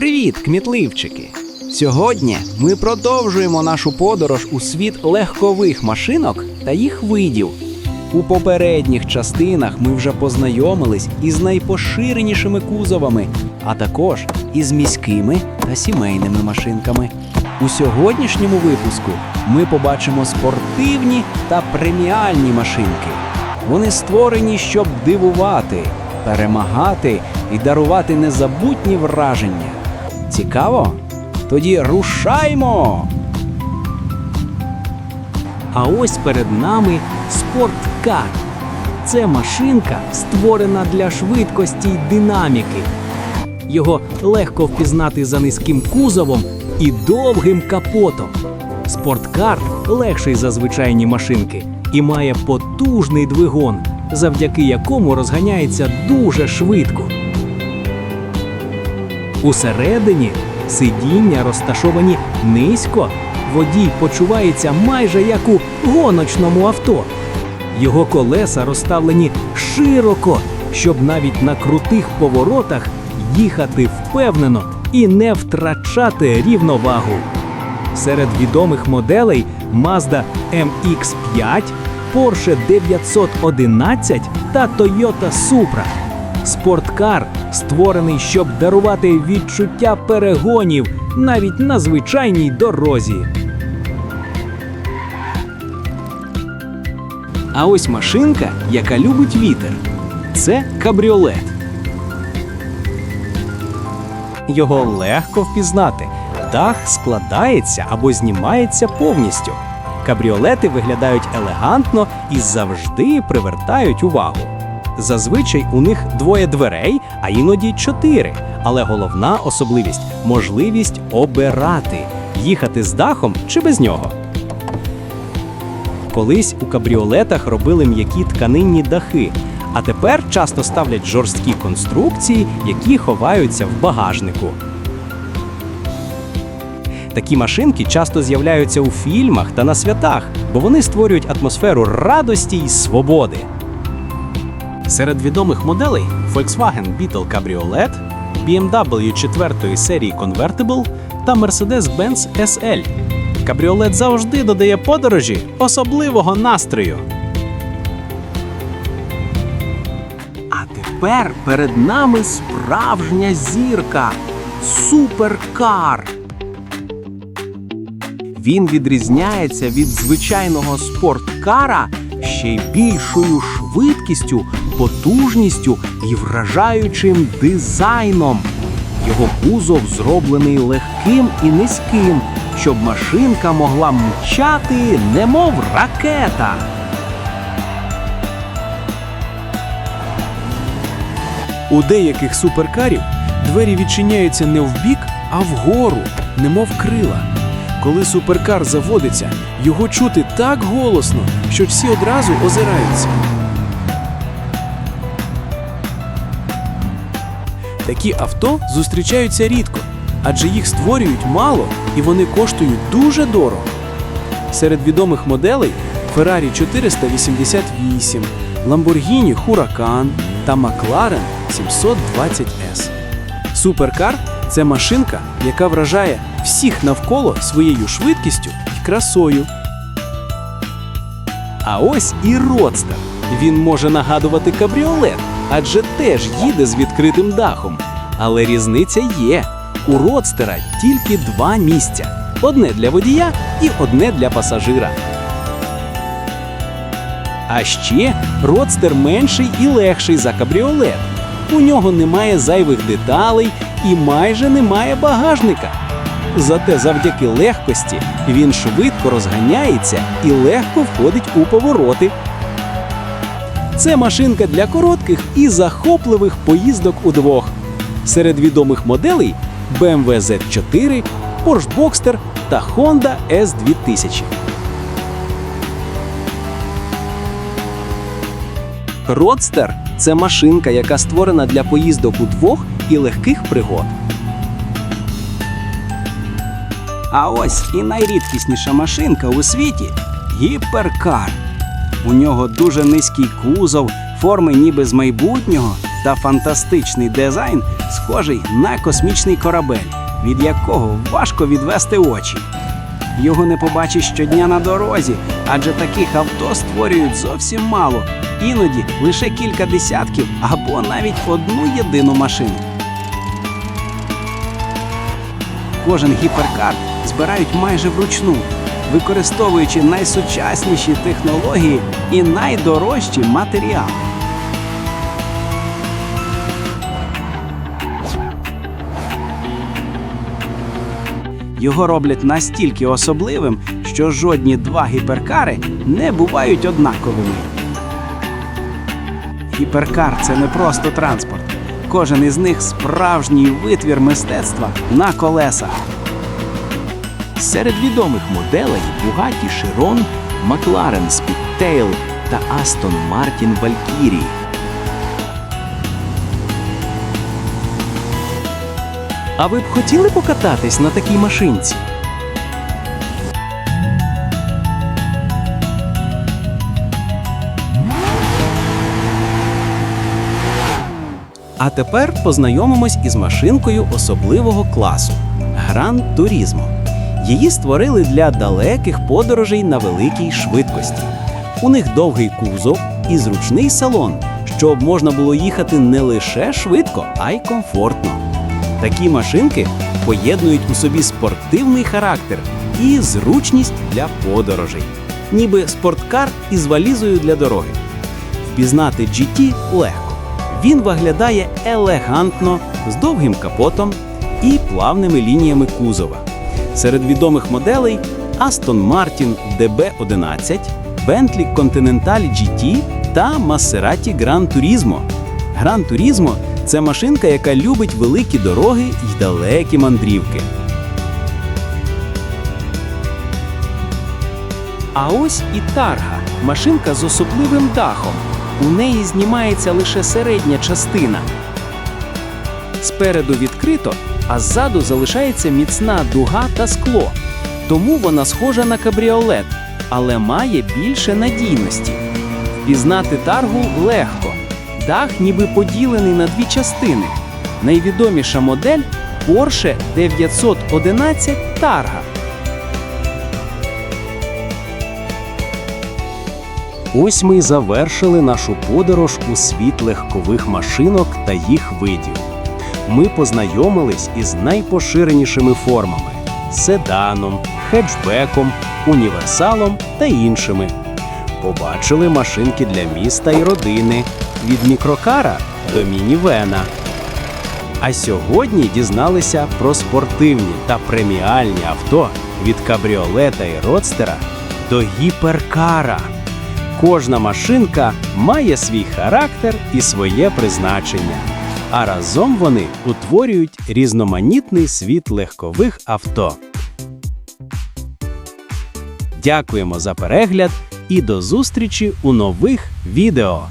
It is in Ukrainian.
Привіт, кмітливчики! Сьогодні ми продовжуємо нашу подорож у світ легкових машинок та їх видів. У попередніх частинах ми вже познайомились із найпоширенішими кузовами, а також із міськими та сімейними машинками. У сьогоднішньому випуску ми побачимо спортивні та преміальні машинки. Вони створені, щоб дивувати, перемагати і дарувати незабутні враження. Цікаво? Тоді рушаймо! А ось перед нами спорткар. Це машинка, створена для швидкості й динаміки. Його легко впізнати за низьким кузовом і довгим капотом. Спорткар легший за звичайні машинки і має потужний двигун, завдяки якому розганяється дуже швидко. Усередині сидіння розташовані низько. Водій почувається майже як у гоночному авто. Його колеса розставлені широко, щоб навіть на крутих поворотах їхати впевнено і не втрачати рівновагу. Серед відомих моделей Mazda MX5, Porsche 911 та Toyota Supra. Спорткар створений, щоб дарувати відчуття перегонів навіть на звичайній дорозі. А ось машинка, яка любить вітер. Це кабріолет. Його легко впізнати. Дах складається або знімається повністю. Кабріолети виглядають елегантно і завжди привертають увагу. Зазвичай у них двоє дверей, а іноді чотири. Але головна особливість можливість обирати, їхати з дахом чи без нього. Колись у кабріолетах робили м'які тканинні дахи, а тепер часто ставлять жорсткі конструкції, які ховаються в багажнику. Такі машинки часто з'являються у фільмах та на святах, бо вони створюють атмосферу радості й свободи. Серед відомих моделей Volkswagen Beetle Cabriolet, BMW 4 серії Convertible та Mercedes-Benz SL. Кабріолет завжди додає подорожі особливого настрою. А тепер перед нами справжня зірка суперкар. Він відрізняється від звичайного спорткара ще й більшою швидкістю, потужністю і вражаючим дизайном. Його кузов зроблений легким і низьким, щоб машинка могла мчати, немов ракета. У деяких суперкарів двері відчиняються не вбік, а вгору, немов крила. Коли суперкар заводиться, його чути так голосно, що всі одразу озираються. Такі авто зустрічаються рідко, адже їх створюють мало і вони коштують дуже дорого. Серед відомих моделей Ferrari 488, Lamborghini Huracan та McLaren 720S. Суперкар це машинка, яка вражає всіх навколо своєю швидкістю і красою. А ось і родстер. Він може нагадувати кабріолет, адже теж їде з відкритим дахом. Але різниця є. У родстера тільки два місця: одне для водія і одне для пасажира. А ще родстер менший і легший за кабріолет. У нього немає зайвих деталей і майже немає багажника. Зате завдяки легкості він швидко розганяється і легко входить у повороти. Це машинка для коротких і захопливих поїздок удвох. Серед відомих моделей BMW Z4, Porsche Boxster та Honda S2000. Родстер це машинка, яка створена для поїздок удвох і легких пригод. А ось і найрідкісніша машинка у світі гіперкар. У нього дуже низький кузов, форми ніби з майбутнього, та фантастичний дизайн, схожий на космічний корабель, від якого важко відвести очі. Його не побачиш щодня на дорозі, адже таких авто створюють зовсім мало, іноді лише кілька десятків або навіть одну єдину машину. Кожен гіперкар збирають майже вручну, використовуючи найсучасніші технології і найдорожчі матеріали. Його роблять настільки особливим, що жодні два гіперкари не бувають однаковими. Гіперкар це не просто транспорт. Кожен із них справжній витвір мистецтва на колесах. Серед відомих моделей Bugatti Chiron, McLaren Speedtail та Aston Martin Valkyrie. А ви б хотіли покататись на такій машинці? А тепер познайомимось із машинкою особливого класу Гран Турізмо. Її створили для далеких подорожей на великій швидкості. У них довгий кузов і зручний салон, щоб можна було їхати не лише швидко, а й комфортно. Такі машинки поєднують у собі спортивний характер і зручність для подорожей, ніби спорткар із валізою для дороги. Впізнати GT легко. Він виглядає елегантно з довгим капотом і плавними лініями кузова. Серед відомих моделей Aston Martin DB11, Bentley Continental GT та Maserati Gran Turismo. Gran Turismo – це машинка, яка любить великі дороги й далекі мандрівки. А ось і тарга машинка з особливим дахом. У неї знімається лише середня частина. Спереду відкрито, а ззаду залишається міцна дуга та скло. Тому вона схожа на кабріолет, але має більше надійності. Впізнати таргу легко. Дах ніби поділений на дві частини. Найвідоміша модель Porsche 911 Targa. Ось ми й завершили нашу подорож у світ легкових машинок та їх видів. Ми познайомились із найпоширенішими формами: седаном, хетчбеком, універсалом та іншими. Побачили машинки для міста і родини від мікрокара до мінівена. А сьогодні дізналися про спортивні та преміальні авто від кабріолета і родстера до гіперкара. Кожна машинка має свій характер і своє призначення, а разом вони утворюють різноманітний світ легкових авто. Дякуємо за перегляд і до зустрічі у нових відео.